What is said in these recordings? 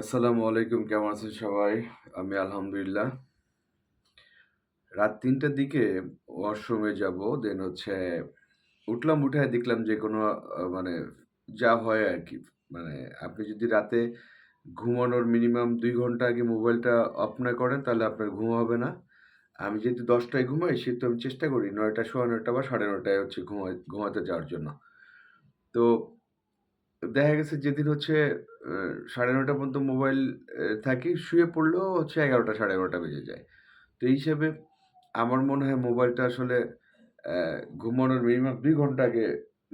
আসসালামু আলাইকুম, কেমন আছেন সবাই? আমি আলহামদুলিল্লাহ। রাত তিনটার দিকে ওয়াশরুমে যাব দেন হচ্ছে উঠলাম, উঠে দেখলাম যে কোনো মানে যা হয় আর কি। মানে আপনি যদি রাতে ঘুমানোর মিনিমাম দুই ঘণ্টা আগে মোবাইলটা অফ না করেন, তাহলে আপনার ঘুম হবে না। আমি যেহেতু দশটায় ঘুমাই, সেহেতু আমি চেষ্টা করি নয়টা, সোয়া নয়টা বা সাড়ে নটায় হচ্ছে ঘুমাই, ঘুমাতে যাওয়ার জন্য। তো দেখা গেছে যেদিন হচ্ছে সাড়ে নটা পর্যন্ত মোবাইল থাকি, শুয়ে পড়লেও হচ্ছে এগারোটা, সাড়ে এগারোটা বেজে যায়। তো এই হিসেবে আমার মনে হয় মোবাইলটা আসলে ঘুমানোর মিনিমাম দুই ঘণ্টা আগে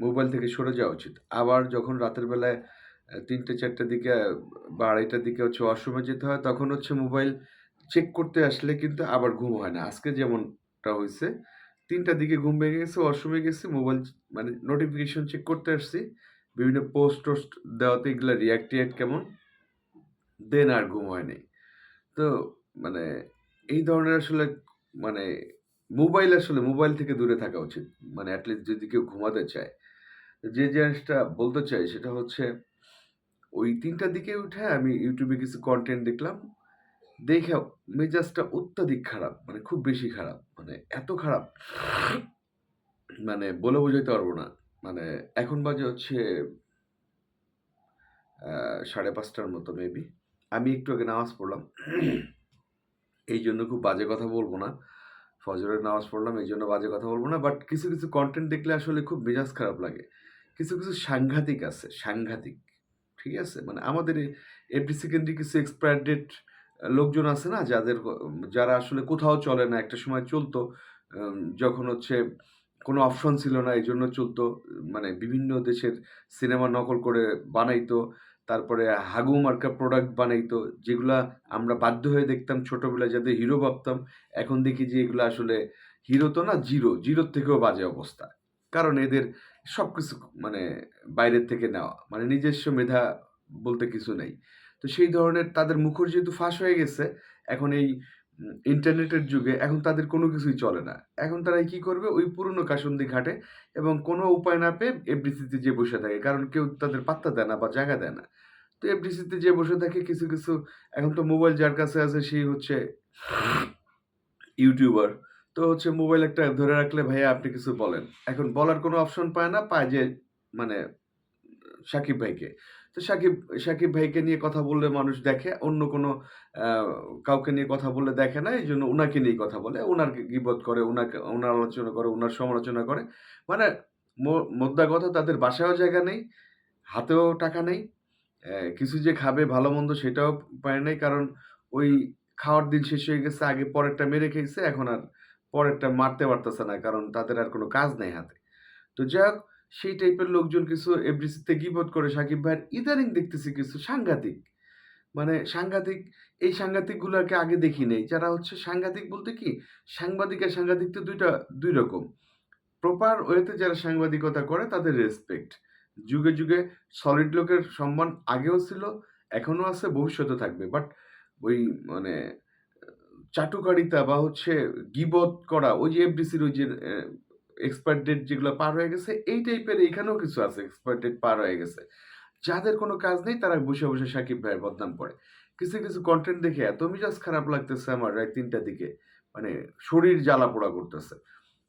মোবাইল থেকে সরে যাওয়া উচিত। আবার যখন রাতের বেলায় তিনটে, চারটের দিকে বা আড়াইটার দিকে হচ্ছে ওয়াশরুমে যেতে হয়, তখন হচ্ছে মোবাইল চেক করতে আসলে কিন্তু আবার ঘুম হয় না। আজকে যেমনটা হয়েছে তিনটার দিকে ঘুম ভেঙে গেছে ওয়াশরুমে গেছি, মোবাইল মানে নোটিফিকেশন চেক করতে আসছি। বিভিন্ন পোস্ট টোস্ট দেওয়াতে এগুলো রিয়াক্ট টিয়াক্ট কেমন? দেন আর ঘুম হয়নি তো মানে এই ধরনের আসলে মানে মোবাইল আসলে মোবাইল থেকে দূরে থাকা উচিত। মানে অ্যাটলিস্ট যদি কেউ ঘুমাতে চায়। যে জিনিসটা বলতে চাই সেটা হচ্ছে ওই তিনটার দিকে উঠে আমি ইউটিউবে কিছু কন্টেন্ট দেখলাম। দেখে মেজাজটা অত্যাধিক খারাপ মানে খুব বেশি খারাপ। মানে এত খারাপ মানে বলে বোঝাইতে পারব না। মানে এখন বাজে হচ্ছে সাড়ে পাঁচটার মতো মেবি আমি একটু আগে নামাজ পড়লাম। এই জন্য খুব বাজে কথা বলব না। ফজরের নামাজ পড়লাম, এই জন্য বাজে কথা বলব না। বাট কিছু কিছু কন্টেন্ট দেখলে আসলে খুব মেজাজ খারাপ লাগে। কিছু কিছু সাংঘাতিক আছে, সাংঘাতিক। ঠিক আছে? মানে আমাদের এভরি সেকেন্ডে কিছু এক্সপায়ার ডেট লোকজন আছে না, যাদের যারা আসলে কোথাও চলে না। একটা সময় চলতো যখন হচ্ছে কোনো অপশন ছিল না, এই জন্য চলতো মানে বিভিন্ন দেশের সিনেমা নকল করে বানাইতো, তারপরে হাগু মার্কা প্রোডাক্ট বানাইতো, যেগুলা আমরা বাধ্য হয়ে দেখতাম ছোটবেলায় যাদের হিরো ভাবতাম, এখন দেখি যে এগুলো আসলে হিরো তো না জিরো জিরোর থেকেও বাজে অবস্থা। কারণ এদের সব কিছু মানে বাইরের থেকে নেওয়া মানে নিজস্ব মেধা বলতে কিছু নেই। তো সেই ধরনের তাদের মুখর যেহেতু ফাঁস হয়ে গেছে, এখন এই ইন্টারনেটের যুগে এখন তাদের কোনো কিছুই চলে না। এখন তারা কি করবে? ওই পুরনো কাসন্দি ঘাটে এবং কোনো উপায় না পেয়ে এফডিসিতে যে বসে থাকে, কারণ কেউ তাদের পাত্তা দেয় না বা জায়গা দেয় না। তো এফডিসিতে যে বসে থাকে কিছু কিছু, এখন তো মোবাইল যার কাছে আছে সেই হচ্ছে ইউটিউবার তো হচ্ছে মোবাইল একটা ধরে রাখলে ভাইয়া আপনি কিছু বলেন। এখন বলার কোনো অপশন পায় না, পায় যে মানে সাকিব ভাইকে। তো সাকিব সাকিব ভাইকে নিয়ে কথা বললে মানুষ দেখে, অন্য কোনো কাউকে নিয়ে কথা বললে দেখে না, এই জন্য ওনাকে নিয়ে কথা বলে ওনার গিবত করে ওনাকে ওনার আলোচনা করে ওনার সমালোচনা করে। মানে মোদ্দা কথা, তাদের বাসায়ও জায়গা নেই, হাতেও টাকা নেই কিছু যে খাবে ভালো মন্দ সেটাও পায় নাই, কারণ ওই খাওয়ার দিন শেষ হয়ে গেছে, আগে পরেরটা মেরে খেয়েছে, এখন আর পরেরটা মারতে পারতেছে না, কারণ তাদের আর কোনো কাজ নেই হাতে। তো যাই হোক সেই টাইপের লোকজন কিছু এফডিসিতে গিবত করে সাকিব ভাইয়ের ইদানিং দেখতেছি কিছু সাংঘাতিক। মানে সাংঘাতিক, এই সাংঘাতিকগুলোকে আগে দেখি নেই। যারা হচ্ছে সাংঘাতিক বলতে কি? সাংবাদিক আর সাংঘাতিক তো দুইটা, দুই রকম। প্রপার ওয়েতে যারা সাংবাদিকতা করে তাদের রেসপেক্ট যুগে যুগে সলিড লোকের সম্মান আগেও ছিল, এখনও আছে ভবিষ্যতে থাকবে। বাট ওই মানে চাটুকারিতা বা হচ্ছে গিবত করা, ওই যে এফডিসির ওই যে এক্সপায়ার ডেট যেগুলো পার হয়ে গেছে, এই টাইপের এখানেও কিছু আছে এক্সপায়ার ডেট পার হয়ে গেছে। যাদের কোনো কাজ নেই, তারা বসে বসে সাকিব ভাইয়ের বদনাম করে। কিছু কিছু কন্টেন্ট দেখে এত মিজাজ খারাপ লাগতেছে আমার রাত তিনটার দিকে মানে শরীর জ্বালা পোড়া করতেছে।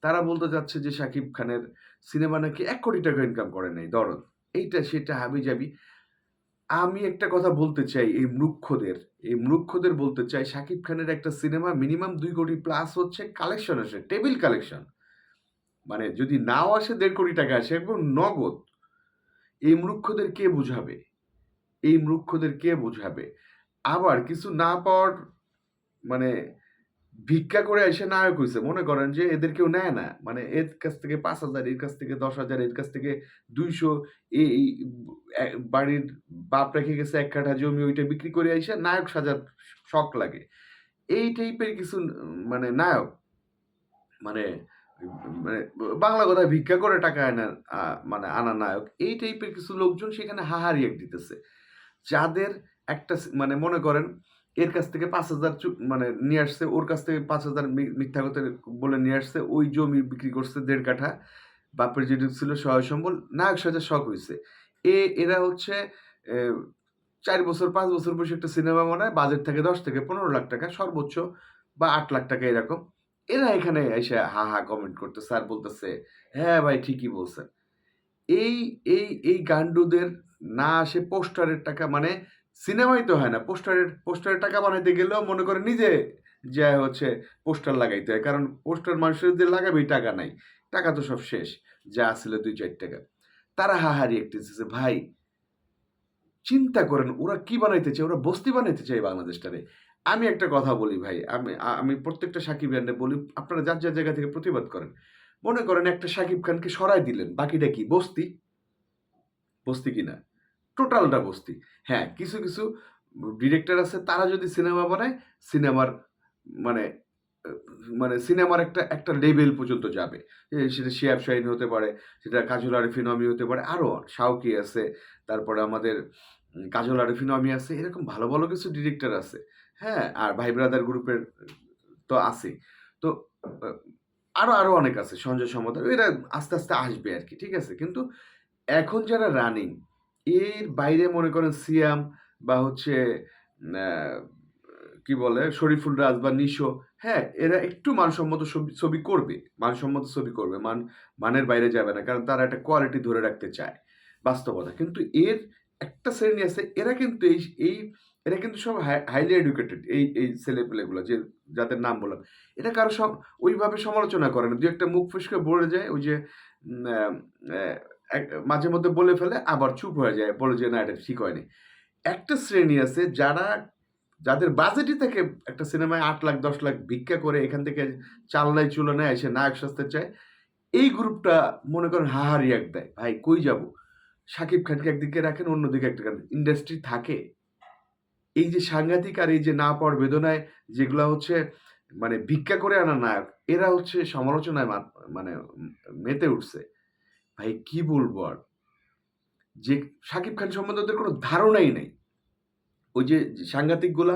তারা বলতে যাচ্ছে যে সাকিব খানের সিনেমা নাকি এক কোটি টাকা ইনকাম করে নাই দরদ এইটা সেটা হাবি যাবি আমি একটা কথা বলতে চাই, এই মূর্খদের এই মূর্খদের বলতে চাই, সাকিব খানের একটা সিনেমা মিনিমাম দুই কোটি প্লাস হচ্ছে কালেকশন আসে টেবিল কালেকশন মানে যদি নাও আসে দেড় কোটি টাকা আসে একদম নগদ। এই মূর্খদের কে বুঝাবে? এই মূর্খদের কে বুঝাবে? আবার কিছু না পাওয়ার মানে ভিক্ষা করে এসে নায়ক হয়েছে মনে করেন যে এদের কেউ নেয় না। মানে এর কাছ থেকে পাঁচ হাজার, এর কাছ থেকে দশ হাজার, এর কাছ থেকে দুইশো, এই বাড়ির বাপ রেখে গেছে এক কাঠা জমি, ওইটা বিক্রি করে এসে নায়ক সাজার শখ লাগে। এই টাইপের কিছু মানে নায়ক মানে মানে বাংলা কথায় ভিক্ষা করে টাকা আনা মানে আনা নায়ক, এই টাইপের কিছু লোকজন সেখানে হাহারিয়ে দিতেছে। যাদের একটা মানে মনে করেন, এর কাছ থেকে পাঁচ হাজার মানে নিয়ে আসছে, ওর কাছ থেকে পাঁচ হাজার মিথ্যা কথা বলে নিয়ে আসছে, ওই জমি বিক্রি করছে দেড় কাঠা, বাপের যেটুকু ছিল সহায় সম্বল, নায়ক সাজার শখ হয়েছে এ, এরা হচ্ছে চার বছর, পাঁচ বছর বসে একটা সিনেমা বানায়, বাজেট থাকে দশ থেকে পনেরো লাখ টাকা, সর্বোচ্চ বা আট লাখ টাকা এরকম। এরা এখানে এসে হা হা কমেন্ট করতে। স্যার বলতেছে হ্যাঁ ভাই, ঠিকই বলছেন। এই এই এই গান্ডুদের না আসে পোস্টারের টাকা মানে সিনেমাই তো হয় না। পোস্টারের পোস্টারের টাকা বানাইতে গেলেও মনে করে নিজে যে হচ্ছে পোস্টার লাগাইতে হয়। কারণ পোস্টার মানুষের যে লাগাবেই, টাকা নাই। টাকা তো সব শেষ, যা আসলে দুই, চার টাকা। তারা হাহারি একটেছে ভাই, চিন্তা করেন, ওরা কি বানাইতে চায়? ওরা বস্তি বানাইতে চায় বাংলাদেশটারে। আমি একটা কথা বলি ভাই, আমি আমি প্রত্যেকটা সাকিব খানকে বলি, আপনারা যার যার জায়গা থেকে প্রতিবাদ করেন। মনে করেন একটা সাকিব খানকে সরাই দিলেন, বাকিটা কি, বস্তি? বস্তি কিনা টোটালটা বস্তি। হ্যাঁ কিছু কিছু ডিরেক্টর আছে, তারা যদি সিনেমা বানায়, সিনেমার মানে মানে সিনেমার একটা একটা লেভেল পর্যন্ত যাবে। সেটা শিয়াব শাহিন হতে পারে, সেটা কাজল আরিফিন আমি হতে পারে আরও শাওকি আছে, তারপরে আমাদের কাজল আরিফিন আমি আছে, এরকম ভালো ভালো কিছু ডিরেক্টর আছে। হ্যাঁ আর ভাই ব্রাদার গ্রুপের তো আছে তো আরও আরও আরও অনেক আছে, সঞ্জয় সমতার, এরা আস্তে আস্তে আসবে আর কি, ঠিক আছে? কিন্তু এখন যারা রানিং এর বাইরে মনে করেন সিয়াম বা হচ্ছে কি বলে? শরীফুল রাজ বা নিশো হ্যাঁ এরা একটু মানসম্মত ছবি- ছবি করবে, মানসম্মত ছবি করবে, মান, মানের বাইরে যাবে না, কারণ তারা একটা কোয়ালিটি ধরে রাখতে চায়, বাস্তবতা। কিন্তু এর একটা শ্রেণি আছে, এরা কিন্তু এই এই, এরা কিন্তু সব হাইলি এডুকেটেড এই এই ছেলেপেলেগুলো, যে যাদের নাম বললাম এটা কারও সব ওইভাবে সমালোচনা করে না। দু একটা মুখ ফুসকে বলে যায়, ওই যে মাঝে মধ্যে বলে ফেলে, আবার চুপ হয়ে যায়, বলে যে না, এটা ঠিক হয়নি। একটা শ্রেণি আছে যারা যাদের বাজেটই থেকে একটা সিনেমায় আট লাখ, দশ লাখ ভিক্ষা করে এখান থেকে চালনায় চুলো নেয় এসে নায়ক সাজতে চায়, এই গ্রুপটা মনে করেন হাহারি এক দেয়, ভাই, কই যাব? শাকিব খানকে একদিকে রাখেন, অন্যদিকে একটা ইন্ডাস্ট্রি থাকে। এই যে সাংঘাতিক আর এই যে না পাওয়ার বেদনায় যেগুলো হচ্ছে মানে ভিক্ষা করে আনা নায়ক, এরা হচ্ছে সমালোচনায় মানে মেতে উঠছে। ভাই, কি বলব আর? যে শাকিব খান সম্বন্ধে ওদের কোনো ধারণাই নেই। ওই যে সাংঘাতিকগুলা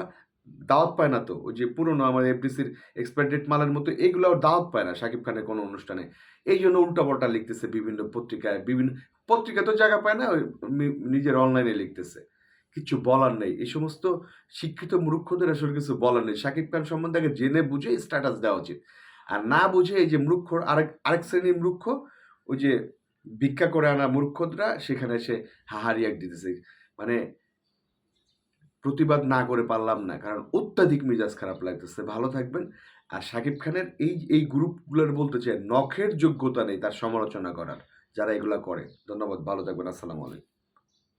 দাওয়াত পায় না তো, ওই যে পুরনো আমাদের এফডিসির এক্সপায়ার মালের মতো এগুলো দাওয়াত পায় না শাকিব খানের কোনো অনুষ্ঠানে। এই জন্য উল্টাপাল্টা লিখতেছে বিভিন্ন পত্রিকায় বিভিন্ন, পত্রিকা তো জায়গা পায় না নিজের অনলাইনে লিখতেছে। কিছু বলার নেই, এই সমস্ত শিক্ষিত মূর্খদের আসলে কিছু বলার নেই। শাকিব খান সম্বন্ধে আগে জেনে বুঝে স্ট্যাটাস দেওয়া উচিত। আর না বুঝে এই যে মূর্খ, আরেক আরেক শ্রেণির মূর্খ, ওই যে ভিক্ষা করে আনা মূর্খদরা সেখানে এসে হাহারিয়াক দিতেছে। মানে প্রতিবাদ না করে পারলাম না, কারণ অত্যাধিক মেজাজ খারাপ লাগতেছে। ভালো থাকবেন। আর শাকিব খানের এই এই গ্রুপগুলোর বলতে চাই, নখের যোগ্যতা নেই তার সমালোচনা করার, যারা এগুলা করে। ধন্যবাদ, ভালো থাকবেন, আসসালামু আলাইকুম।